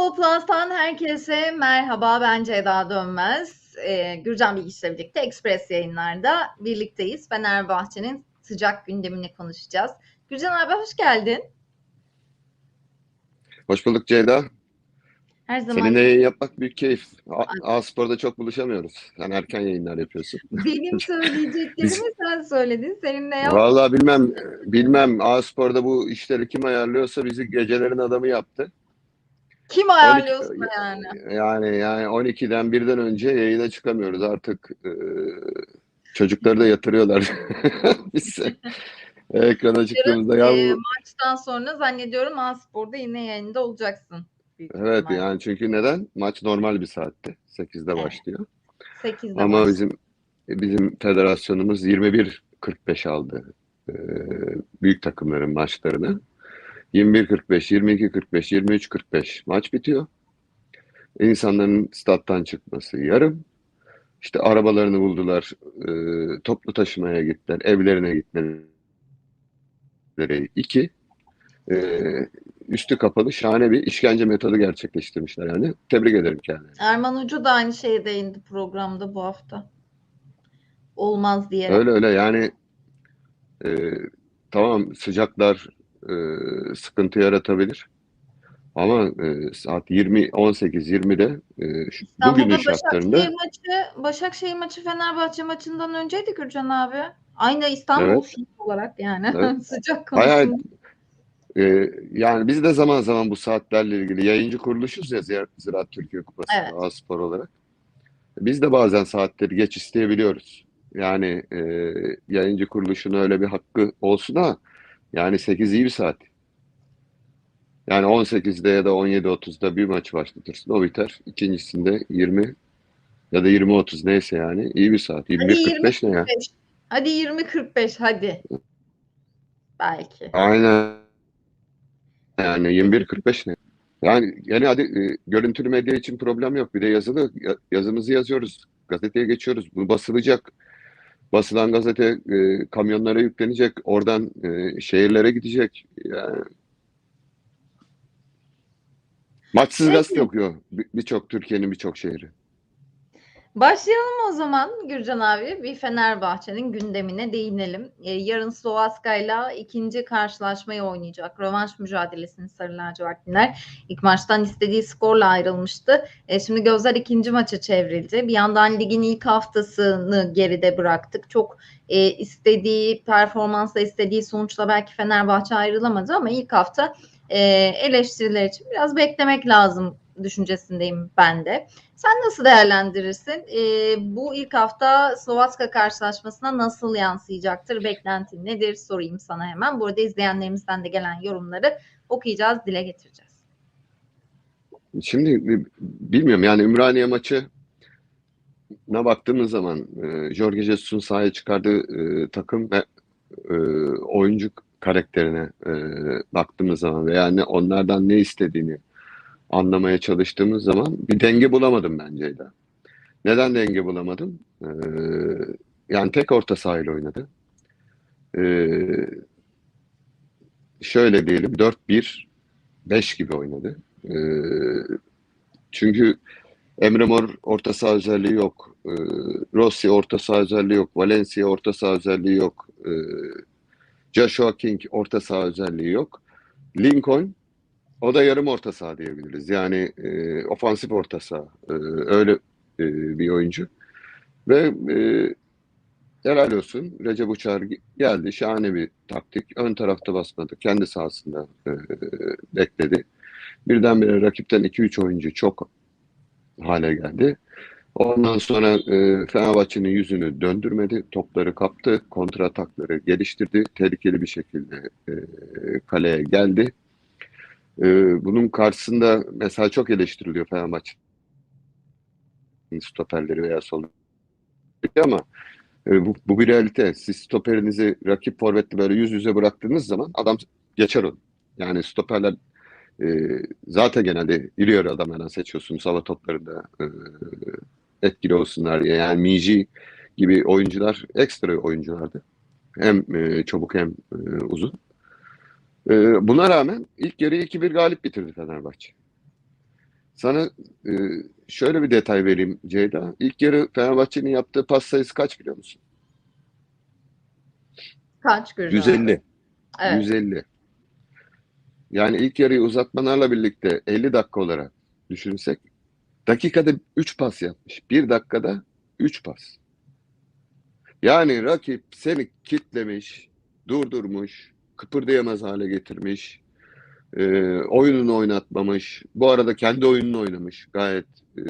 Futbol Plus'tan herkese merhaba. Ben Ceyda Dönmez. Ee, Gürcan Bilgiç'le birlikte Express yayınlarda birlikteyiz. Fenerbahçe'nin sıcak gündemini konuşacağız. Gürcan abi hoş geldin. Hoş bulduk Ceyda. Her zaman Seninle yayın yapmak büyük keyif. A, A Spor'da çok buluşamıyoruz. Sen erken yayınlar yapıyorsun. benim söyleyeceklerimi sen söyledin. Seninle yap. Vallahi bilmem bilmem A Spor'da bu işleri kim ayarlıyorsa bizi gecelerin adamı yaptı. Kim ayarlıyorsun yani? Yani yani 12'den 1'den önce yayına çıkamıyoruz artık. e, çocukları da yatırıyorlar. Biz ekrana çıktığımızda ya Ee, bu maçtan sonra zannediyorum A-Spor'da yine yayında olacaksın. Evet ihtimalle. yani çünkü neden? Maç normal bir saatte. 8'de Evet. başlıyor. 8'de Ama maç. bizim bizim federasyonumuz 21.45 aldı e, büyük takımların maçlarını. 21.45, 22.45, 23.45 maç bitiyor. İnsanların stat'tan çıkması yarım. İşte arabalarını buldular, e, toplu taşımaya gittiler, evlerine gitmeleri iki. E, üstü kapalı şahane bir işkence metodu gerçekleştirmişler yani. Tebrik ederim kendilerini. Erman Ucu da aynı şeye değindi programda bu hafta. Olmaz diye. Öyle öyle yani e, tamam sıcaklar e, sıkıntı yaratabilir. Ama e, saat 20 18 20'de e, şu- bugünün İstanbul'da şartlarında Başakşehir maçı, Başakşehir maçı Fenerbahçe maçından önceydi Gürcan abi. Aynı İstanbul Evet. olarak yani. Evet. Sıcak hayır. konusunda. e, yani biz de zaman zaman bu saatlerle ilgili yayıncı kuruluşuz ya Zira- Ziraat Türkiye Kupası Evet. A-Spor olarak. Biz de bazen saatleri geç isteyebiliyoruz. Yani e, yayıncı kuruluşun öyle bir hakkı olsun ama yani 8 iyi bir saat. Yani 18'de ya da 17.30'da bir maç başlatırsın. O biter. İkincisinde 20 ya da 20.30 neyse yani. iyi bir saat. 21.45 ne ya? 25. Hadi 20-45 hadi. Belki. Aynen. Yani 21.45 ne? Yani yani hadi e, görüntülü medya için problem yok. Bir de yazılı ya- yazımızı yazıyoruz. Gazeteye geçiyoruz. Bu basılacak. Basılan gazete e, kamyonlara yüklenecek. Oradan e, şehirlere gidecek. Yani maçsız Peki. gazete okuyor bir- birçok Türkiye'nin birçok şehri. Başlayalım o zaman Gürcan abi. Bir Fenerbahçe'nin gündemine değinelim. Ee, yarın Slovaska'yla ikinci karşılaşmayı oynayacak. Rövanş mücadelesini Sarı Lacivertliler. İlk maçtan istediği skorla ayrılmıştı. E, şimdi gözler ikinci maça çevrildi. Bir yandan ligin ilk haftasını geride bıraktık. Çok e, istediği performansla istediği sonuçla belki Fenerbahçe ayrılamadı ama ilk hafta e, eleştiriler için biraz beklemek lazım düşüncesindeyim ben de. Sen nasıl değerlendirirsin? Ee, bu ilk hafta Slovaska karşılaşmasına nasıl yansıyacaktır? Beklentin nedir? Sorayım sana hemen. Burada izleyenlerimizden de gelen yorumları okuyacağız, dile getireceğiz. Şimdi e, bilmiyorum yani Ümraniye maçı na baktığımız zaman e, Jorge Jesus'un sahaya çıkardığı e, takım ve e, oyuncu karakterine e, baktığımız zaman ve yani onlardan ne istediğini anlamaya çalıştığımız zaman bir denge bulamadım bence de. Neden denge bulamadım? E, yani tek orta sahayla oynadı. E, şöyle diyelim 4-1-5 gibi oynadı. E, çünkü Emre Mor orta saha özelliği yok. E, Rossi orta saha özelliği yok. Valencia orta saha özelliği yok. E, Joshua King orta saha özelliği yok. Lincoln o da yarım orta saha diyebiliriz. Yani e, ofansif orta saha. E, öyle e, bir oyuncu. Ve e, helal olsun. Recep Uçar geldi. Şahane bir taktik. Ön tarafta basmadı. Kendi sahasında e, bekledi. Birdenbire rakipten 2-3 oyuncu çok hale geldi. Ondan sonra e, Fenerbahçe'nin yüzünü döndürmedi. Topları kaptı. Kontra atakları geliştirdi. Tehlikeli bir şekilde e, kaleye geldi. E, bunun karşısında mesela çok eleştiriliyor Fenerbahçe'nin stoperleri veya sol ama e, bu, bu bir realite. Siz stoperinizi rakip forvetle böyle yüz yüze bıraktığınız zaman adam geçer onu. Yani stoperler e, zaten genelde iliyor adamlardan seçiyorsunuz hava toplarında e, etkili olsunlar diye. Yani Miji gibi oyuncular ekstra oyunculardı. Hem e, çabuk hem e, uzun. E, buna rağmen ilk yarıyı 2-1 galip bitirdi Fenerbahçe. Sana e, şöyle bir detay vereyim Ceyda. İlk yarı Fenerbahçe'nin yaptığı pas sayısı kaç biliyor musun? Kaç Gürcan? 150. Evet. 150. Yani ilk yarıyı uzatmalarla birlikte 50 dakika olarak düşünsek dakikada 3 pas yapmış. 1 dakikada 3 pas. Yani rakip seni kitlemiş, durdurmuş, kıpırdayamaz hale getirmiş, e, oyununu oynatmamış. Bu arada kendi oyununu oynamış gayet e,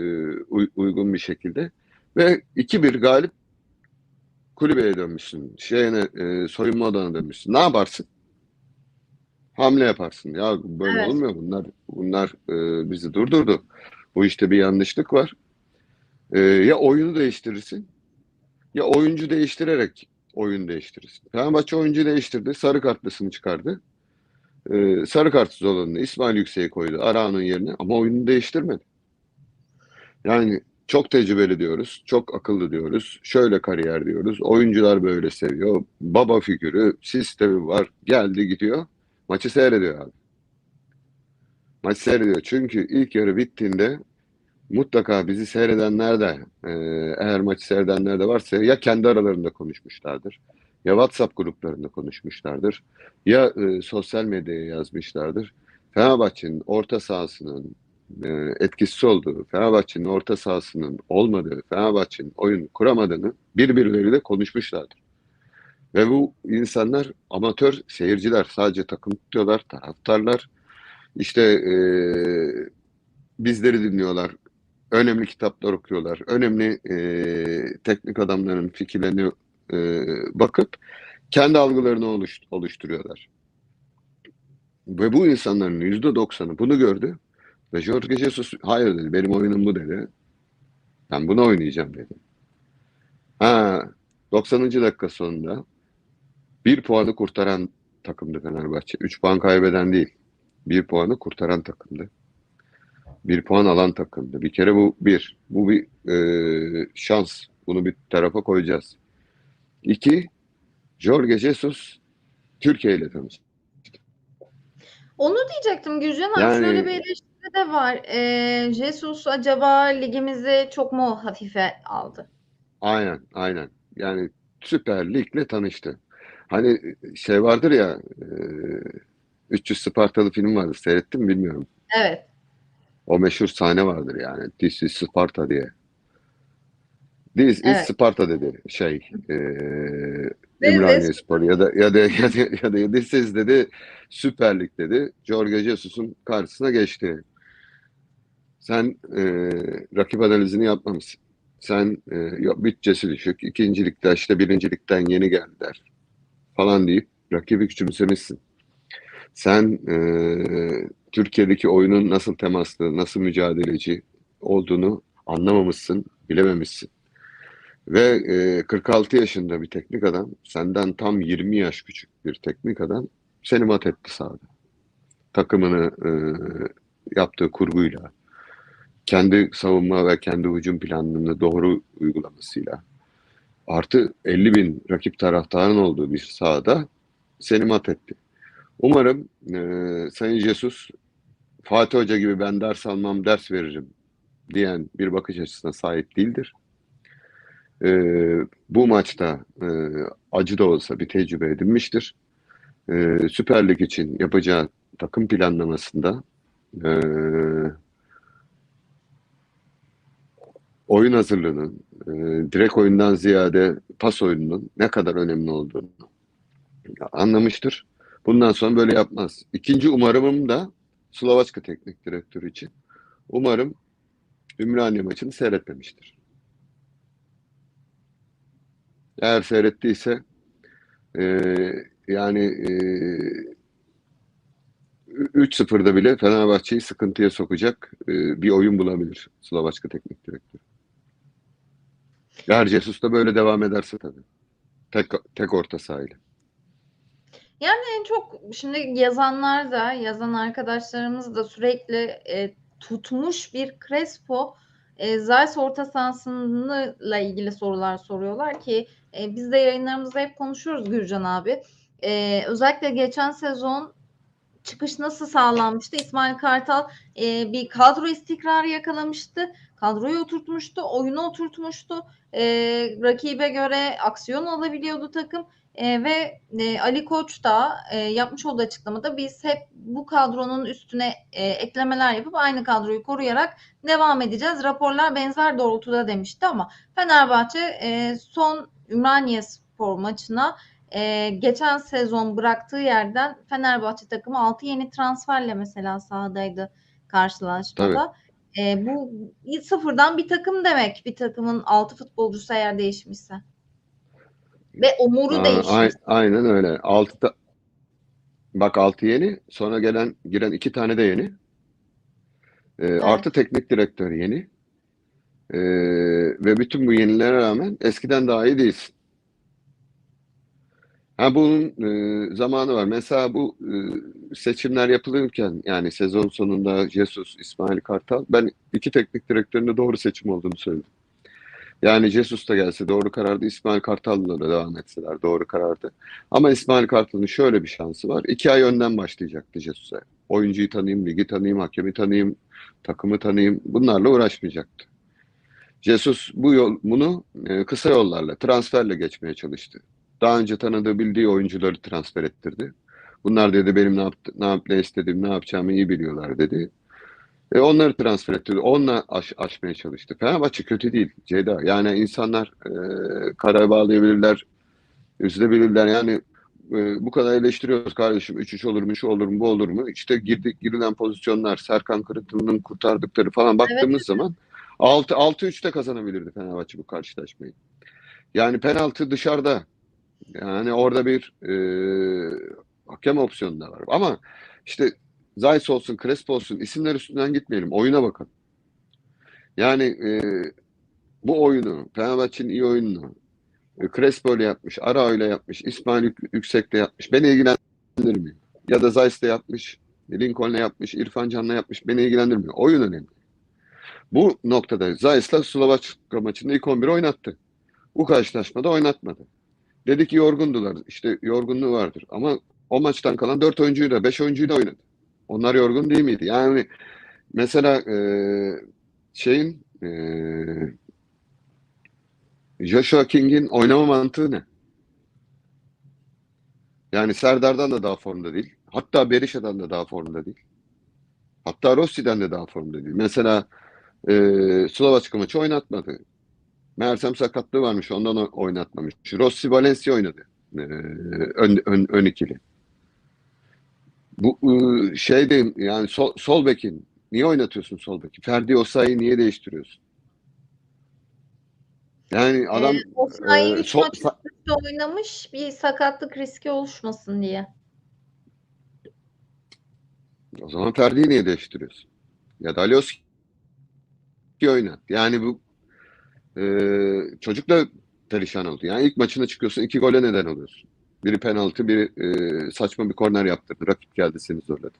uy- uygun bir şekilde. Ve 2-1 galip kulübeye dönmüşsün. Şeyine, e, soyunma odana dönmüşsün. Ne yaparsın? Hamle yaparsın. Ya böyle Evet. olmuyor bunlar. Bunlar e, bizi durdurdu. Bu işte bir yanlışlık var. E, ya oyunu değiştirirsin ya oyuncu değiştirerek oyun değiştirirsin. Fenerbahçe oyuncu değiştirdi. Sarı kartlısını çıkardı. E, sarı kartsız olanını İsmail Yüksek'i koydu Arao'nun yerine ama oyunu değiştirmedi. Yani çok tecrübeli diyoruz. Çok akıllı diyoruz. Şöyle kariyer diyoruz. Oyuncular böyle seviyor. Baba figürü, sistemi var. Geldi gidiyor. Maçı seyrediyor abi. Maç seyrediyor. Çünkü ilk yarı bittiğinde mutlaka bizi seyredenler de e, eğer maçı seyredenler de varsa ya kendi aralarında konuşmuşlardır. Ya WhatsApp gruplarında konuşmuşlardır. Ya e, sosyal medyaya yazmışlardır. Fenerbahçe'nin orta sahasının e, etkisiz olduğu, Fenerbahçe'nin orta sahasının olmadığı, Fenerbahçe'nin oyun kuramadığını birbirleriyle konuşmuşlardır. Ve bu insanlar amatör seyirciler, sadece takım tutuyorlar, taraftarlar. İşte e, bizleri dinliyorlar, önemli kitaplar okuyorlar, önemli e, teknik adamların fikirlerini e, bakıp kendi algılarını oluş- oluşturuyorlar. Ve bu insanların yüzde doksanı bunu gördü ve Jorge Jesus hayır dedi, benim oyunum bu dedi. Ben bunu oynayacağım dedi. Ha, 90. dakika sonunda bir puanı kurtaran takımdı Fenerbahçe. 3 puan kaybeden değil. Bir puanı kurtaran takımdı. Bir puan alan takımdı. Bir kere bu bir. Bu bir e, şans. Bunu bir tarafa koyacağız. İki, Jorge Jesus Türkiye ile tanıştı. Onu diyecektim Gürcan abi. Yani- Şöyle bir eleştiri de var. Ee, Jesus acaba ligimizi çok mu hafife aldı? Aynen, aynen. Yani Süper Lig'le tanıştı. Hani şey vardır ya e, 300 Spartalı film vardı. Seyrettin mi bilmiyorum. Evet. O meşhur sahne vardır yani. This is Sparta diye. This is Evet. Sparta dedi şey e, Ümraniye Spor ya da ya da ya da, ya da this is dedi Süper Lig dedi. Jorge Jesus'un karşısına geçti. Sen e, rakip analizini yapmamışsın. Sen e, yok, bütçesi düşük. İkincilikte işte birincilikten yeni geldiler falan deyip rakibi küçümsemişsin. Sen e, Türkiye'deki oyunun nasıl temaslı, nasıl mücadeleci olduğunu anlamamışsın, bilememişsin. Ve e, 46 yaşında bir teknik adam, senden tam 20 yaş küçük bir teknik adam seni mat etti sahada. Takımını e, yaptığı kurguyla, kendi savunma ve kendi hücum planını doğru uygulamasıyla, artı 50 bin rakip taraftarın olduğu bir sahada seni mat etti. Umarım e, Sayın Jesus Fatih Hoca gibi ben ders almam, ders veririm diyen bir bakış açısına sahip değildir. E, bu maçta e, acı da olsa bir tecrübe edinmiştir. E, Süper Lig için yapacağı takım planlamasında e, oyun hazırlığının, e, direkt oyundan ziyade pas oyununun ne kadar önemli olduğunu anlamıştır. Bundan sonra böyle yapmaz. İkinci umarımım da Slovaçka teknik direktörü için. Umarım Ümraniye maçını seyretmemiştir. Eğer seyrettiyse e, yani e, 3-0'da bile Fenerbahçe'yi sıkıntıya sokacak e, bir oyun bulabilir Slovaçka teknik direktörü. Eğer Jesus da böyle devam ederse tabii. Tek, tek orta sahayla. En çok şimdi yazanlar da yazan arkadaşlarımız da sürekli e, tutmuş bir Crespo e, Zayt orta sahasıyla ilgili sorular soruyorlar ki e, biz de yayınlarımızda hep konuşuyoruz Gürcan abi. E, özellikle geçen sezon çıkış nasıl sağlanmıştı? İsmail Kartal e, bir kadro istikrarı yakalamıştı. Kadroyu oturtmuştu, oyunu oturtmuştu. E, rakibe göre aksiyon alabiliyordu takım. E, ve e, Ali Koç da e, yapmış olduğu açıklamada biz hep bu kadronun üstüne e, eklemeler yapıp aynı kadroyu koruyarak devam edeceğiz. Raporlar benzer doğrultuda demişti ama Fenerbahçe e, son Ümraniye Spor maçına e, geçen sezon bıraktığı yerden Fenerbahçe takımı 6 yeni transferle mesela sahadaydı karşılaşmada. E, bu sıfırdan bir takım demek. Bir takımın 6 futbolcusu eğer değişmişse. Ve umuru Aa, değişmiş. ay- aynen öyle. Altı da, bak altı yeni. Sonra gelen giren iki tane de yeni. Ee, Artı teknik direktör yeni. Ee, ve bütün bu yenilere rağmen eskiden daha iyi değilsin. Ha bunun e, zamanı var. Mesela bu e, seçimler yapılırken yani sezon sonunda Jesus, İsmail Kartal ben iki teknik direktörün de doğru seçim olduğunu söyledim. Yani Jesus da gelse doğru karardı. İsmail Kartal'la da devam etseler doğru karardı. Ama İsmail Kartal'ın şöyle bir şansı var. İki ay önden başlayacaktı Jesus'a. Oyuncuyu tanıyayım, ligi tanıyayım, hakemi tanıyayım, takımı tanıyayım. Bunlarla uğraşmayacaktı. Jesus bu yol, bunu e, kısa yollarla, transferle geçmeye çalıştı. Daha önce tanıdığı, bildiği oyuncuları transfer ettirdi. Bunlar dedi benim ne, yaptı, ne, yap, ne istediğimi, ne yapacağımı iyi biliyorlar dedi. E onları transfer ettirdi. Onunla aş, aşmaya çalıştı. Fenerbahçe kötü değil Ceyda. Yani insanlar e, karaya bağlayabilirler, üzülebilirler. Yani e, bu kadar eleştiriyoruz kardeşim. 3-3 olur mu, şu olur mu, bu olur mu? İşte girdik, girilen pozisyonlar, Serkan Kırıklı'nın kurtardıkları falan baktığımız Evet. zaman 6 6-3'te kazanabilirdi Fenerbahçe bu karşılaşmayı. Yani penaltı dışarıda. Yani orada bir e, hakem opsiyonu da var. Ama işte Zayt olsun, Crespo olsun isimler üstünden gitmeyelim. Oyuna bakalım. Yani e, bu oyunu, Fenerbahçe'nin iyi oyununu e, Crespo ile yapmış, Ara ile yapmış, İsmail Yük- Yüksek'le yapmış. Beni ilgilendirmiyor. Ya da Zayt'le yapmış, Lincoln'le yapmış, İrfan Can'la yapmış. Beni ilgilendirmiyor. Oyun önemli. Bu noktada Zayt'la Slovakya maçında ilk 11 oynattı. Bu karşılaşmada oynatmadı. Dedi ki yorgundular. İşte yorgunluğu vardır. Ama o maçtan kalan 4 oyuncuyu da 5 oyuncuyu da oynadı. Onlar yorgun değil miydi? Yani mesela e, şeyin e, Joshua King'in oynama mantığı ne? Yani Serdar'dan da daha formda değil. Hatta Berisha'dan da daha formda değil. Hatta Rossi'den de daha formda değil. Mesela e, Slovakya maçı oynatmadı. Meğersem sakatlığı varmış ondan oynatmamış. Rossi Valencia oynadı. E, ön, ön, ön ikili. Bu e, şeyde yani sol, sol bekin niye oynatıyorsun sol beki? Ferdi Osayi niye değiştiriyorsun? Yani adam Ee, Osayi e, 3 sol- maç üst üste oynamış bir sakatlık riski oluşmasın diye. O zaman Ferdi'yi niye değiştiriyorsun? Ya da Alioski oynat. Yani bu e, çocuk da perişan oldu. Yani ilk maçına çıkıyorsun iki gole neden oluyorsun. Biri penaltı, biri e, saçma bir korner yaptırdı. Rakip geldi seni zorladı.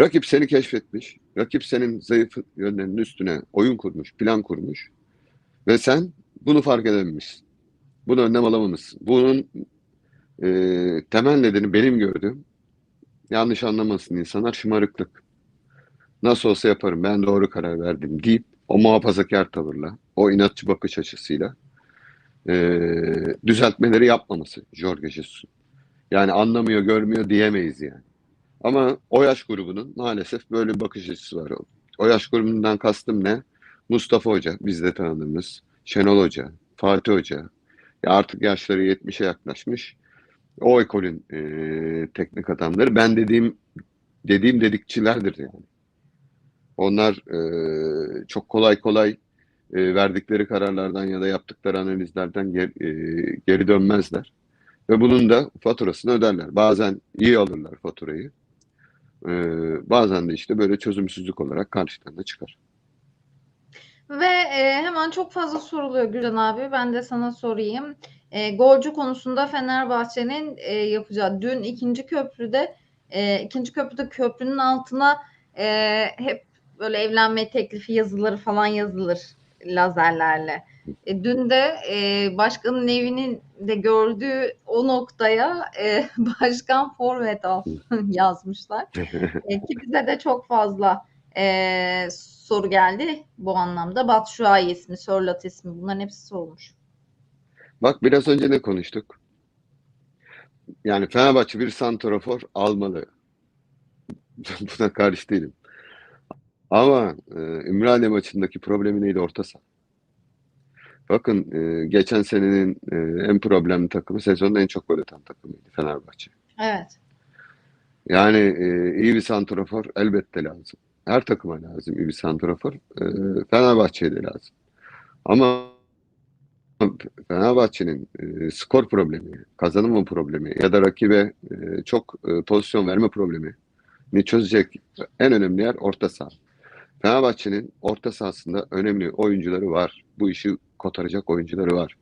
Rakip seni keşfetmiş. Rakip senin zayıf yönlerinin üstüne oyun kurmuş, plan kurmuş. Ve sen bunu fark edememişsin. Bunu önlem alamamışsın. Bunun e, temel nedeni benim gördüğüm yanlış anlamasın insanlar şımarıklık. Nasıl olsa yaparım ben doğru karar verdim deyip o muhafazakar tavırla, o inatçı bakış açısıyla e, düzeltmeleri yapmaması Jorge Jesus'un. Yani anlamıyor, görmüyor diyemeyiz yani. Ama o yaş grubunun maalesef böyle bir bakış açısı var. O yaş grubundan kastım ne? Mustafa Hoca, biz de tanıdığımız, Şenol Hoca, Fatih Hoca. Ya artık yaşları 70'e yaklaşmış. O ekolün e, teknik adamları. Ben dediğim dediğim dedikçilerdir yani. Onlar e, çok kolay kolay e, verdikleri kararlardan ya da yaptıkları analizlerden ger- e, geri dönmezler. Ve bunun da faturasını öderler. Bazen iyi alırlar faturayı. E, bazen de işte böyle çözümsüzlük olarak karşılarına çıkar. Ve e, hemen çok fazla soruluyor Gülcan abi. Ben de sana sorayım. E, golcü konusunda Fenerbahçe'nin e, yapacağı dün ikinci köprüde e, ikinci köprüde köprünün altına e, hep böyle evlenme teklifi yazıları falan yazılır lazerlerle. E, dün de e, başkanın evinin de gördüğü o noktaya e, başkan forvet al yazmışlar. E, ki bize de çok fazla e, soru geldi bu anlamda. Batshuayi ismi, Sörloth ismi bunların hepsi sorulmuş. Bak biraz önce ne konuştuk? Yani Fenerbahçe bir santrafor almalı. Buna karşı değilim. Ama e, Ümraniye maçındaki problemi neydi orta saha? Bakın e, geçen senenin e, en problemli takımı sezonun en çok gol atan takımıydı Fenerbahçe. Evet. Yani e, iyi bir santrafor elbette lazım. Her takıma lazım iyi bir santrafor. E, Fenerbahçe'ye de lazım. Ama Fenerbahçe'nin e, skor problemi, kazanma problemi ya da rakibe e, çok e, pozisyon verme problemi ni çözecek en önemli yer orta saha. Fenerbahçe'nin orta sahasında önemli oyuncuları var. Bu işi kotaracak oyuncuları var.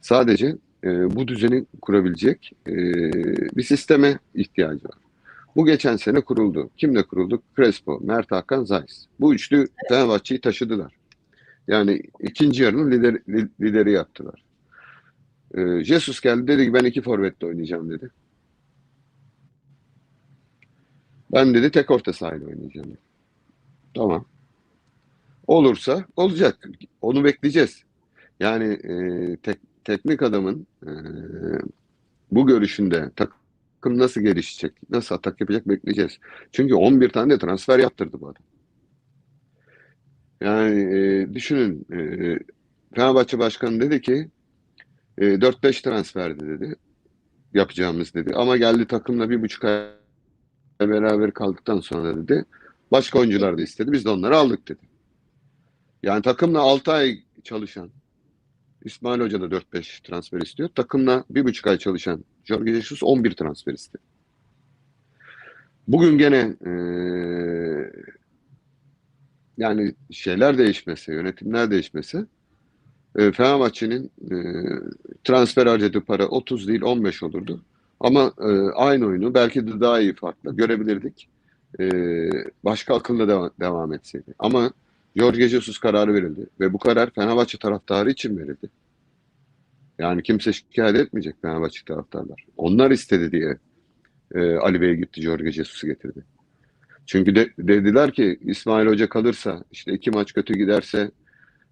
Sadece e, bu düzeni kurabilecek e, bir sisteme ihtiyacı var. Bu geçen sene kuruldu. Kimle kuruldu? Crespo, Mert Hakan, Zayis. Bu üçlü Fenerbahçe'yi taşıdılar. Yani ikinci yarının lider, li- lideri yaptılar. E, Jesus geldi dedi ki ben iki forvetle oynayacağım dedi. Ben dedi tek orta sahayla oynayacağım. dedi. Tamam. Olursa olacak. Onu bekleyeceğiz. Yani e, tek, teknik adamın e, bu görüşünde takım nasıl gelişecek, nasıl atak yapacak bekleyeceğiz. Çünkü 11 tane de transfer yaptırdı bu adam. Yani e, düşünün e, Fenerbahçe Başkanı dedi ki e, 4-5 transferdi dedi yapacağımız dedi. Ama geldi takımla bir buçuk ay beraber kaldıktan sonra dedi başka oyuncular da istedi. Biz de onları aldık dedi. Yani takımla 6 ay çalışan İsmail Hoca da 4-5 transfer istiyor. Takımla 1,5 ay çalışan Jorge Jesus 11 transfer istedi. Bugün gene eee, yani şeyler değişmese, yönetimler değişmese e, Fenerbahçe'nin e, transfer harcadığı para 30 değil 15 olurdu. Ama e, aynı oyunu belki de daha iyi farklı görebilirdik. E, başka akılla devam, devam etseydi. Ama Jorge Jesus kararı verildi ve bu karar Fenerbahçe taraftarı için verildi. Yani kimse şikayet etmeyecek Fenerbahçe taraftarlar. Onlar istedi diye e, Ali Bey gitti Jorge Jesus'u getirdi. Çünkü de, dediler ki İsmail Hoca kalırsa işte iki maç kötü giderse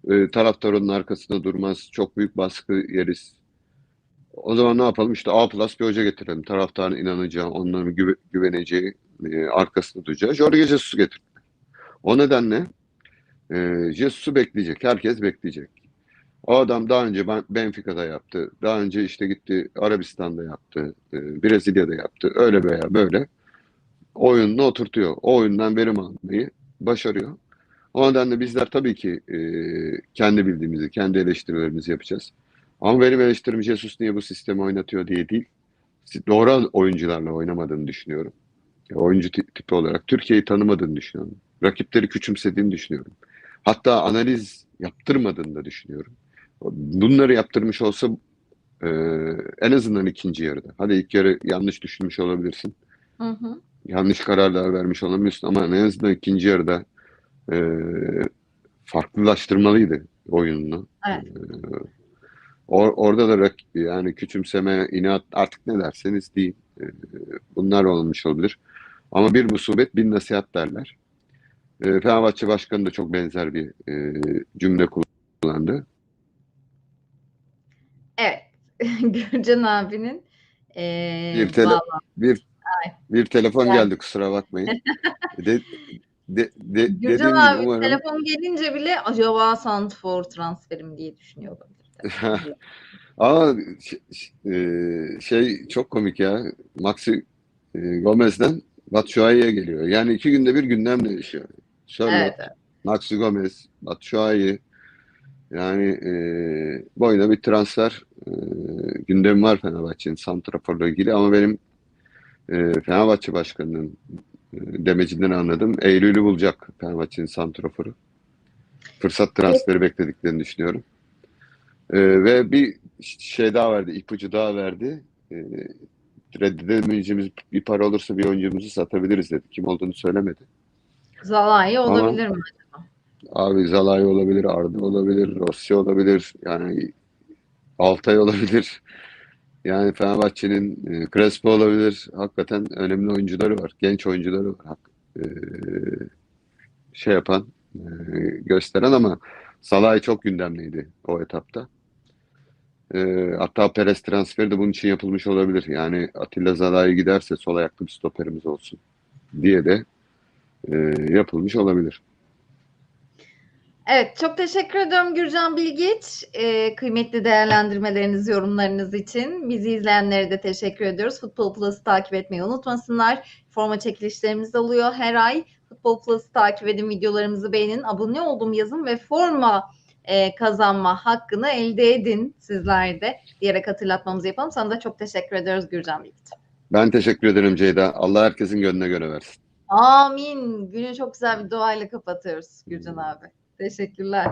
e, taraftar onun arkasında durmaz. Çok büyük baskı yeriz. O zaman ne yapalım? İşte A plus bir hoca getirelim. Taraftarın inanacağı, onların güve- güveneceği, e, arkasında duracağı Jorge Jesus'u getirdiler. O nedenle e, Jesus'u bekleyecek. Herkes bekleyecek. O adam daha önce Ben- Benfica'da yaptı. Daha önce işte gitti Arabistan'da yaptı. e, Brezilya'da yaptı. Öyle veya böyle oyununu oturtuyor. O oyundan verim almayı başarıyor. O nedenle bizler tabii ki e, kendi bildiğimizi, kendi eleştirilerimizi yapacağız. Ama benim eleştirim Jesus niye bu sistemi oynatıyor diye değil. Doğru oyuncularla oynamadığını düşünüyorum. Ya, Oyuncu ti- tipi olarak Türkiye'yi tanımadığını düşünüyorum. Rakipleri küçümsediğini düşünüyorum. Hatta analiz yaptırmadığını da düşünüyorum. Bunları yaptırmış olsa e, en azından ikinci yarıda. Hadi ilk yarı yanlış düşünmüş olabilirsin. Hı hı. Yanlış kararlar vermiş olabilirsin ama en azından ikinci yarıda e, farklılaştırmalıydı oyununu. Evet. E, or- orada da rak- yani küçümseme, inat artık ne derseniz deyin. E, bunlar olmuş olabilir. Ama bir musibet bin nasihat derler. E, Fenerbahçe Başkanı da çok benzer bir e, cümle kullandı. Evet. Gürcan abinin e, Bir tele- Bir bir telefon Yani. geldi kusura bakmayın. De, de, de, Gürcan gibi abi umarım telefon gelince bile acaba Sandfor transferim diye düşünüyor olabilir. Ama e, şey çok komik ya. Maxi e, Gomez'den Batshuayi'ye geliyor. Yani iki günde bir gündem değişiyor. Sherlock, evet, evet. Maxi Gomez, Batshuayi. Yani e, boyuna bir transfer e, gündemi var Fenerbahçe'nin santraforla ilgili ama benim e, Fenerbahçe Başkanı'nın e, demecinden anladım. Eylül'ü bulacak Fenerbahçe'nin santraforu. Fırsat transferi beklediklerini düşünüyorum. E, ve bir şey daha verdi, ipucu daha verdi. E, reddedemeyeceğimiz bir para olursa bir oyuncumuzu satabiliriz dedi. Kim olduğunu söylemedi. Zalai Ama- olabilir mi? Abi Zalai olabilir, Arda olabilir, Rossi olabilir. Yani Altay olabilir. Yani Fenerbahçe'nin e, Crespo olabilir. Hakikaten önemli oyuncuları var. Genç oyuncuları var. E, şey yapan, e, gösteren ama Salah'ı çok gündemliydi o etapta. E, hatta Perez transferi de bunun için yapılmış olabilir. Yani Atilla Zalai giderse sol ayaklı bir stoperimiz olsun diye de e, yapılmış olabilir. Evet, çok teşekkür ediyorum Gürcan Bilgiç. Ee, kıymetli değerlendirmeleriniz, yorumlarınız için. Bizi izleyenlere de teşekkür ediyoruz. Futbol Plus'ı takip etmeyi unutmasınlar. Forma çekilişlerimiz oluyor her ay. Futbol Plus'ı takip edin, videolarımızı beğenin, abone oldum yazın ve forma e, kazanma hakkını elde edin sizler de diyerek hatırlatmamızı yapalım. Sana da çok teşekkür ediyoruz Gürcan Bilgiç. Ben teşekkür ederim Ceyda. Allah herkesin gönlüne göre versin. Amin. Günü çok güzel bir duayla kapatıyoruz Gürcan abi. Teşekkürler.